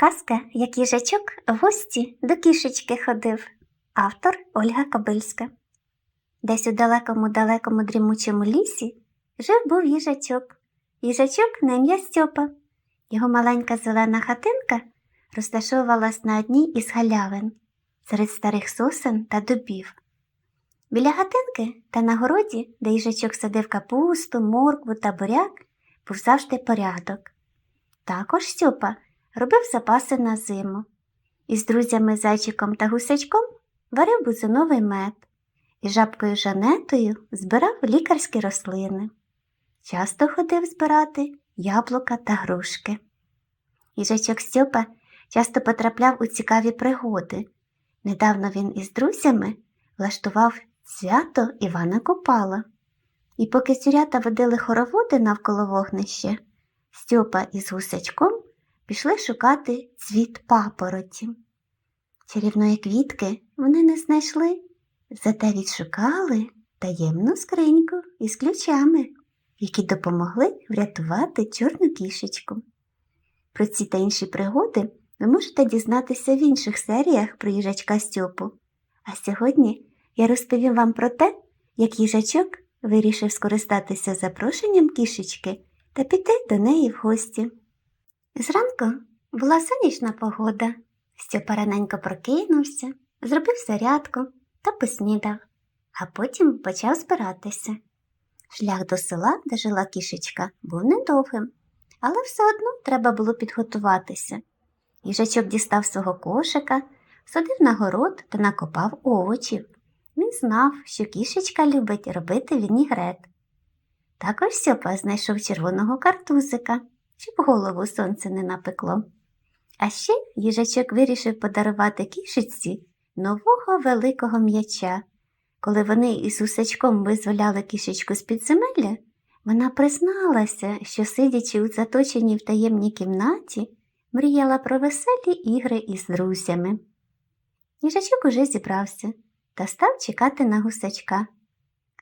Казка, як їжачок в гості до кішечки ходив. Автор Ольга Кобильська. Десь у далекому далекому дрімучому лісі жив був їжачок. Їжачок на ім'я Стьопа. Його маленька зелена хатинка розташовувалась на одній із галявин серед старих сосен та дубів. Біля хатинки та на городі, де їжачок садив капусту, моркву та буряк, був завжди порядок. Також Стьопа робив запаси на зиму. Із друзями зайчиком та гусячком варив бузиновий мед і жабкою Жанетою збирав лікарські рослини. Часто ходив збирати яблука та грушки. Їжачок Стьопа часто потрапляв у цікаві пригоди. Недавно він із друзями влаштував свято Івана Купала. І поки сюрята водили хороводи навколо вогнища, Стьопа із гусачком пішли шукати цвіт папороті. Чарівної квітки вони не знайшли, зате відшукали таємну скриньку із ключами, які допомогли врятувати чорну кішечку. Про ці та інші пригоди ви можете дізнатися в інших серіях про їжачка Стьопу. А сьогодні я розповім вам про те, як їжачок вирішив скористатися запрошенням кішечки та піти до неї в гості. Зранку була сонячна погода. Стьопа раненько прокинувся, зробив зарядку та поснідав, а потім почав збиратися. Шлях до села, де жила кішечка, був недовгим, але все одно треба було підготуватися. Їжачок дістав свого кошика, садив на город та накопав овочів. Він знав, що кішечка любить робити вінігрет. Також Стьопа знайшов червоного картузика, щоб голову сонце не напекло. А ще їжачок вирішив подарувати кішечці нового великого м'яча. Коли вони із гусачком визволяли кішечку з підземелля, вона призналася, що, сидячи у заточеній в таємній кімнаті, мріяла про веселі ігри із друзями. Їжачок уже зібрався та став чекати на гусачка.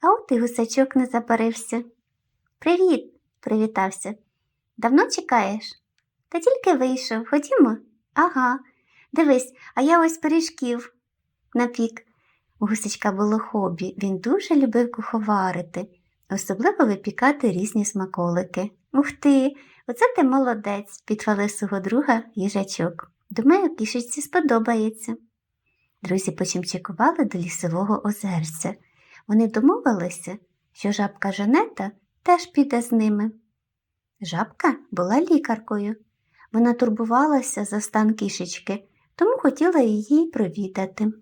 А от і гусачок не забарився. Привіт, привітався. Давно чекаєш? Та тільки вийшов, ходімо? Ага. Дивись, а я ось пиріжків напік. У гусячка було хобі, він дуже любив куховарити, особливо випікати різні смаколики. Ух ти, оце ти молодець, підхвалив свого друга їжачок. Думаю, кішечці сподобається. Друзі почимчикували до лісового озерця. Вони домовилися, що жабка Жанета теж піде з ними. Жабка була лікаркою. Вона турбувалася за стан кішечки, тому хотіла її провідати.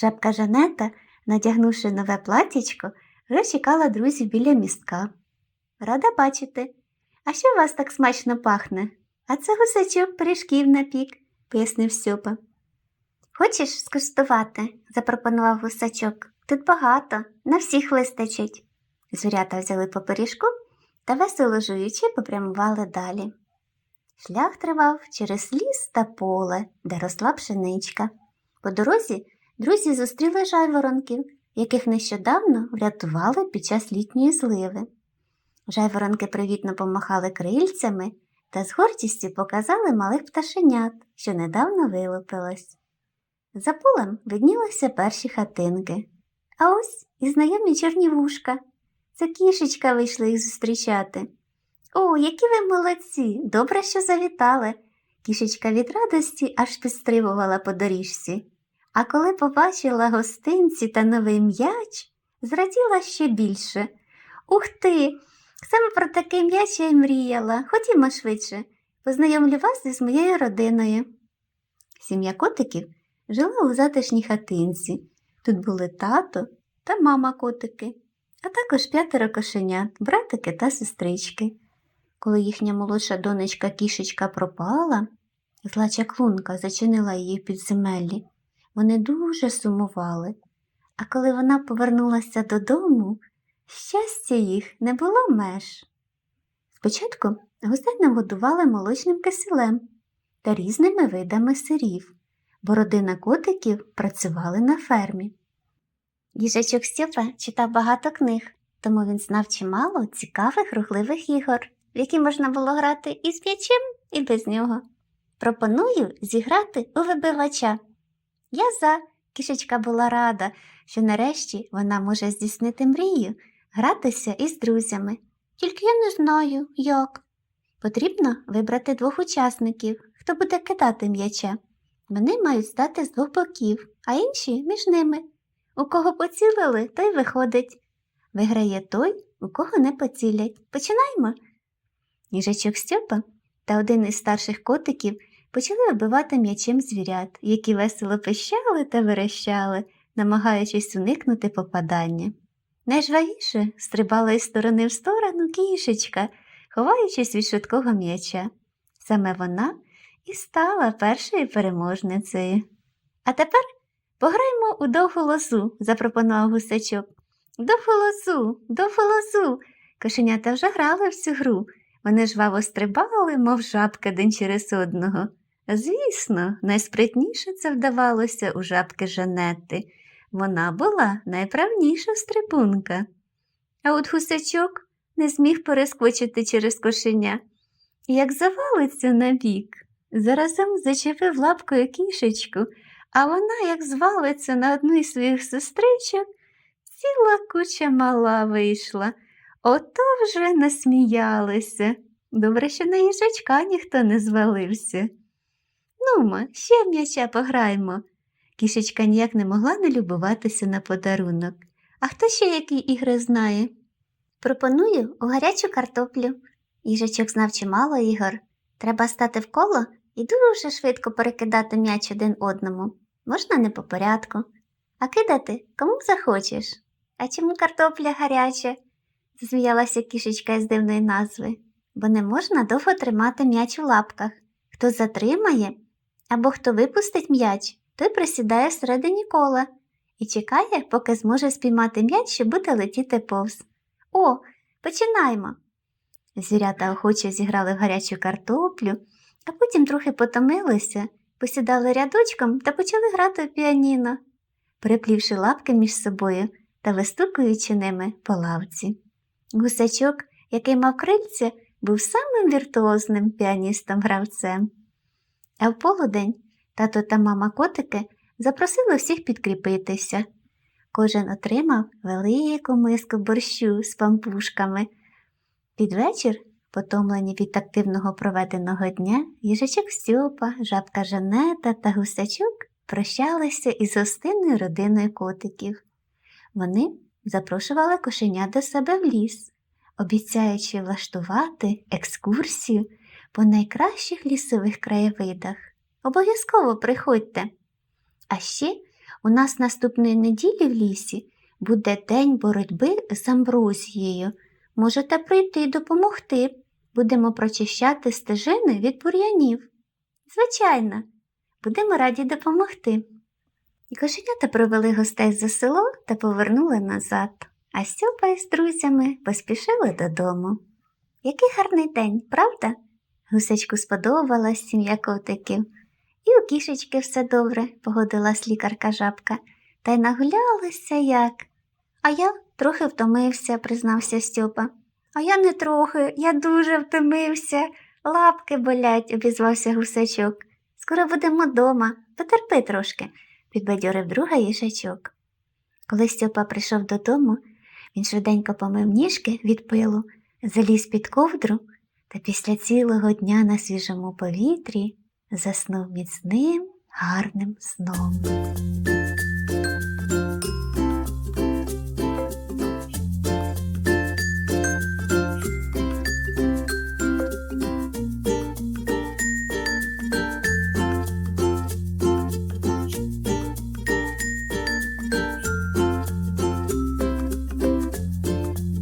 Жабка Жанета, надягнувши нове платічко, вже чекала друзів біля містка. Рада бачити. А що у вас так смачно пахне? А це гусачок пиріжків напік, пояснив Сьопа. Хочеш скуштувати? запропонував гусачок. Тут багато, на всіх вистачить. Звірята взяли по пиріжку та весело жуючи попрямували далі. Шлях тривав через ліс та поле, де росла пшеничка. По дорозі друзі зустріли жайворонків, яких нещодавно врятували під час літньої зливи. Жайворонки привітно помахали крильцями та з гордістю показали малих пташенят, що недавно вилупилось. За полем виднілися перші хатинки, а ось і знайомі чорні вушка. Це кішечка вийшла їх зустрічати. О, які ви молодці! Добре, що завітали. Кішечка від радості аж підстрибувала по доріжці. А коли побачила гостинці та новий м'яч, зраділа ще більше. Ух ти! Саме про такий м'яч я й мріяла. Ходімо швидше, познайомлю вас із моєю родиною. Сім'я котиків жила у затишній хатинці. Тут були тато та мама котики, а також п'ятеро кошенят, братики та сестрички. Коли їхня молодша донечка кішечка пропала, зла чаклунка зачинила її в підземеллі. Вони дуже сумували. А коли вона повернулася додому, щастя їх не було меж. Спочатку гостей нагодували молочним киселем та різними видами сирів, бо родина котиків працювали на фермі. Їжачок Стьопа читав багато книг, тому він знав чимало цікавих рухливих ігор, в які можна було грати і з м'ячем, і без нього. пропоную зіграти у вибивача. Я за. Кішечка була рада, що нарешті вона може здійснити мрію гратися із друзями. Тільки я не знаю, як. Потрібно вибрати двох учасників, хто буде кидати м'яча. Вони мають стати з двох боків, а інші між ними. У кого поцілили, той виходить. Виграє той, у кого не поцілять. Починаємо. Їжачок Стьопа та один із старших котиків почали вбивати м'ячем звірят, які весело пищали та верещали, намагаючись уникнути попадання. Найжвавіше стрибала із сторони в сторону кішечка, ховаючись від швидкого м'яча. Саме вона і стала першою переможницею. А тепер пограємо у довгу лозу, запропонував гусачок. Довгу лозу, довгу лозу. Кошенята вже грали в цю гру. Вони жваво стрибали, мов жабки один через одного. Звісно, найспритніше це вдавалося у жабки Жанетти. Вона була найправніша стрибунка. А от гусачок не зміг перескочити через кошеня. Як завалиться набік, заразом зачепив лапкою кішечку, а вона, як звалиться на одну із своїх сестричок, ціла куча мала вийшла. Ото вже насміялися. Добре, що на їжачка ніхто не звалився. Нумо, ще м'яча пограємо. Кішечка ніяк не могла не любуватися на подарунок. А хто ще які ігри знає? Пропоную у гарячу картоплю. Їжачок знав чимало ігор. Треба стати в коло і дуже швидко перекидати м'яч один одному. Можна не по порядку. А кидати кому захочеш. А чому картопля гаряча? засміялася кішечка із дивної назви, бо не можна довго тримати м'яч у лапках. Хто затримає або хто випустить м'яч, той присідає всередині кола і чекає, поки зможе спіймати м'яч, що буде летіти повз. О, починаємо. Звірята охоче зіграли в гарячу картоплю, а потім трохи потомилися, посідали рядочком та почали грати в піаніно, переплівши лапки між собою та вистукуючи ними по лавці. Гусачок, який мав крильця, був самим віртуозним піаністом-гравцем. А в полудень тато та мама котики запросили всіх підкріпитися. Кожен отримав велику миску борщу з пампушками. Під вечір, потомлені від активного проведеного дня, їжачок Стьопа, жабка Жанета та гусачок прощалися із гостинною родиною котиків. Вони запрошували кошеня до себе в ліс, обіцяючи влаштувати екскурсію по найкращих лісових краєвидах. Обов'язково приходьте. А ще у нас наступної неділі в лісі буде день боротьби з амброзією. Можете прийти і допомогти. Будемо прочищати стежини від бур'янів. Звичайно, будемо раді допомогти. І кошенята провели гостей за село та повернули назад, а Стьопа із друзями поспішили додому. Який гарний день, правда? Гусечку сподобалась сім'я котиків. І у кішечки все добре, погодилась лікарка жабка, та й нагулялися як. А я трохи втомився, признався Стьопа. А я не трохи, я дуже втомився. Лапки болять, обізвався гусачок. Скоро будемо дома, потерпи трошки, підбадьорив друга їжачок. Коли Стьопа прийшов додому, він швиденько помив ніжки від пилу, заліз під ковдру та після цілого дня на свіжому повітрі заснув міцним гарним сном.